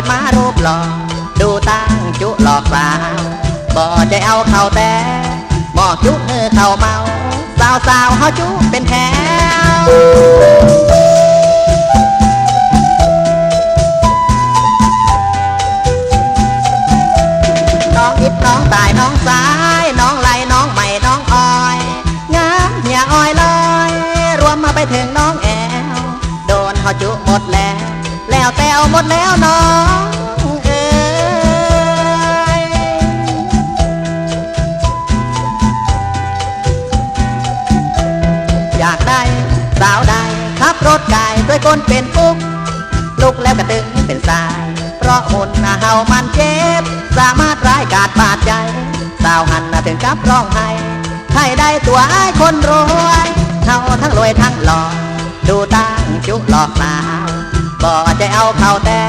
ดมารูปหล่อดูตั้งจุหลอกสาวบ่ได้เอาเข้าแต่บอกจุเนื้อเข้าเมา สาวสาวเฮาจุเป็นแถวน้องอิดน้องตายน้องสายน้องไหลน้องใหม่น้องอ้อยงามเหียอ้อยลอย รวมมาไปถึงน้องแอวโดนเขาจุหมดแล้ว แล้วแต้วหมดแล้วน้องเอ้ยอยากได้สาวใดขับรถไก่ด้วยก้นเป็นปุ๊กลุกแล้วกระตึงเป็นสาย เพราะหุ่นน่ะเฮามันเจ็บ สามารถร้ายกาจบาดใจสาวหันถึงกับร้องไห้ให้ได้ตัวไอ้คนรวยเฮาทั้งรวยทั้งหล่อดูตั้งจุหลอกสาว บ่จะเอาเข้าแต่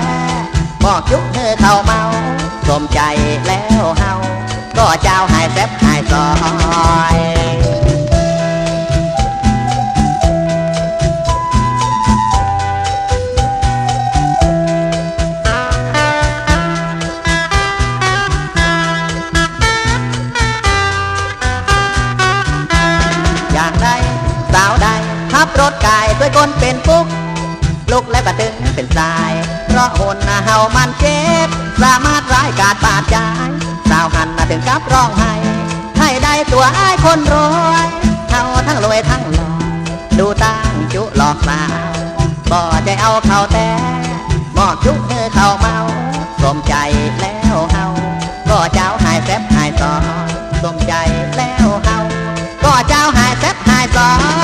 บอกจุกเธอเข้าเมา สมใจแล้วเฮา ก็เจ้าหายแซบหายซอยอยากได้สาวใดขับรถกายด้วยก้นเป็นปุ๊ก ลุกแล้วก็ตึงเป็นสาย เพราะหนเฮามันเจ็บ สามารถร้ายกาดบาดใจสาวหันมาถึงกับร้องไห้ให้ได้ตัวไอ้คนรวยเฮาทั้งรวยทั้งหลอกดูตั้งจุหลอกสาวบ่ใจเอาเขาแต่หมอกจุกเธอเขาเมาสมใจแล้วเฮาก็เจ้าหายแซบหายซอสมใจแล้วเฮาก็เจ้าหายแซบหายซอ